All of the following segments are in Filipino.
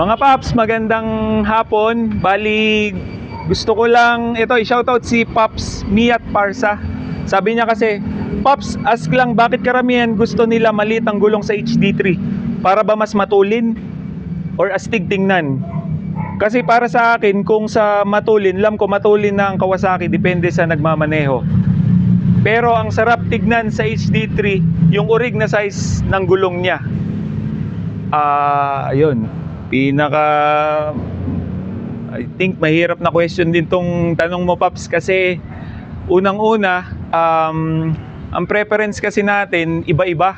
Mga Paps, magandang hapon. Bali, gusto ko lang, ito, i-shoutout si Paps Miat Parsa. Sabi niya kasi, Paps, ask lang bakit karamihan gusto nila maliit ang gulong sa HD3? Para ba mas matulin? Or astig tingnan? Kasi para sa akin, kung sa matulin, alam ko matulin na ang Kawasaki, depende sa nagmamaneho. Pero ang sarap tignan sa HD3, yung urig na size ng gulong niya. Ah, ayun. Pinaka I think mahirap na question din tong tanong mo Paps kasi unang-una um, ang preference kasi natin iba-iba.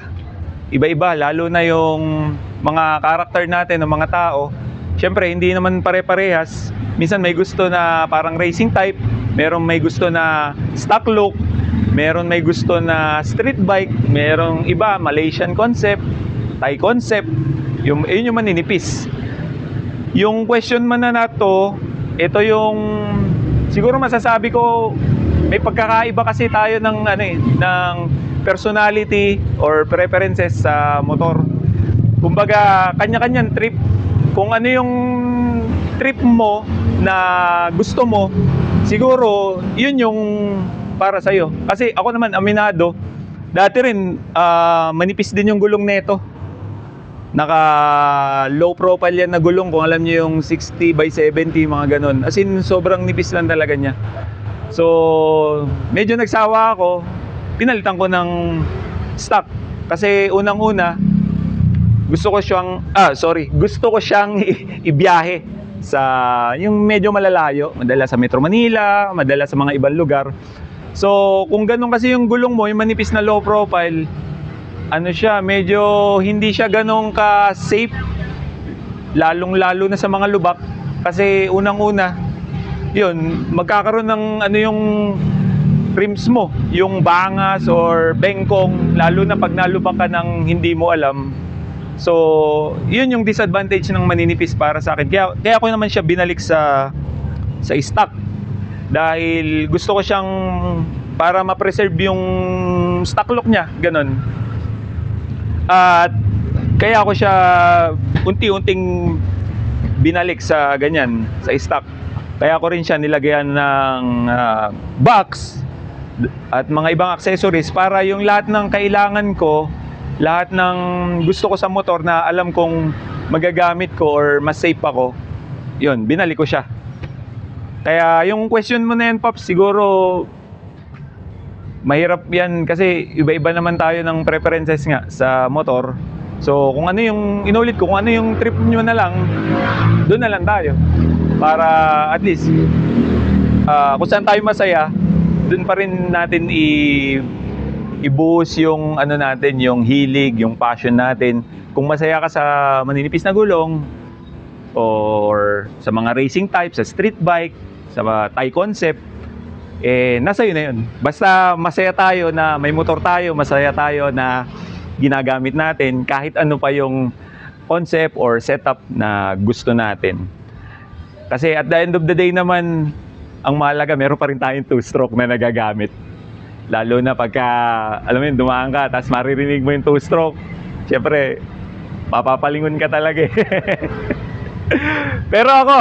Iba-iba lalo na yung mga karakter natin ng mga tao. Siyempre hindi naman pare-parehas. Minsan may gusto na parang racing type, meron may gusto na stock look, meron may gusto na street bike, merong iba Malaysian concept, Thai concept, yung yun yung maninipis. Yung question man na nato, ito yung siguro masasabi ko may pagkakaiba kasi tayo ng ano eh, ng personality or preferences sa motor. Kumbaga, kanya-kanyang trip. Kung ano yung trip mo na gusto mo, siguro yun yung para sa Kasi ako naman aminado, dati rin ah, manipis din yung gulong neto naka low profile yan na gulong kung alam niyo yung 60 by 70 mga ganun. As in sobrang nipis lang talaga niya. So medyo nagsawa ako. Pinalitan ko ng stock. Kasi unang una gusto ko siyang ah sorry. Gusto ko siyang ibiyahe sa yung medyo malalayo. Madala sa Metro Manila madala sa mga ibang lugar. So kung ganun kasi yung gulong mo yung manipis na low profile ano siya, medyo hindi siya ganong ka-safe. Lalong-lalo na sa mga lubak. Kasi unang-una, yun, magkakaroon ng ano yung rims mo, yung bangas or bengkong, lalo na pag nalubak ka ng hindi mo alam. So, yun yung disadvantage ng maninipis para sa akin. Kaya, kaya ako naman siya binalik sa sa stock. Dahil gusto ko siyang para ma-preserve yung stock look niya, ganun. At kaya ako siya unti-unting binalik sa ganyan, sa stock. Kaya ko rin siya nilagyan ng ah, box at mga ibang accessories para yung lahat ng kailangan ko, lahat ng gusto ko sa motor na alam kong magagamit ko or mas safe ako, yun, binalik ko siya. Kaya yung question mo na yan, Pops, siguro mahirap yan kasi iba-iba naman tayo ng preferences nga sa motor. So kung ano yung inulit ko, kung ano yung trip nyo na lang, doon na lang tayo. Para at least ah, kung saan tayo masaya, doon pa rin natin i ibuhos yung ano natin, yung hilig, yung passion natin. Kung masaya ka sa maninipis na gulong or sa mga racing type, sa street bike, sa mga Thai concept, eh nasa yun na yun. Basta masaya tayo na may motor tayo, masaya tayo na ginagamit natin kahit ano pa yung concept or setup na gusto natin. Kasi at the end of the day naman, ang mahalaga, meron pa rin tayong two-stroke na nagagamit. Lalo na pagka, alam mo yun, dumaan ka, tapos maririnig mo yung two-stroke. Siyempre, mapapalingon ka talaga eh. Pero ako,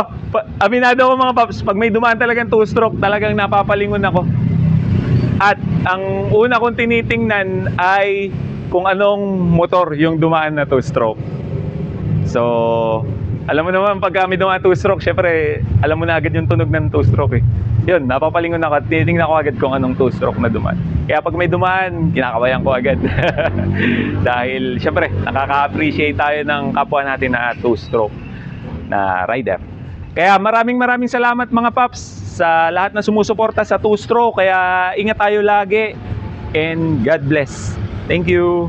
aminado ako mga paps, pag may dumaan talagang two-stroke, talagang napapalingon ako. At ang una kong tinitingnan ay kung anong motor yung dumaan na two-stroke. So, alam mo naman pag kami dumaan two-stroke, syempre, alam mo na agad yung tunog ng two-stroke eh. Yun, napapalingon ako at tinitingnan ko agad kung anong two-stroke na dumaan. Kaya pag may dumaan, kinakabayan ko agad. Dahil, syempre, nakaka-appreciate tayo ng kapwa natin na two-stroke na rider. Kaya maraming maraming salamat mga paps sa lahat na sumusuporta sa two-stroke. Kaya ingat tayo lagi and God bless. Thank you.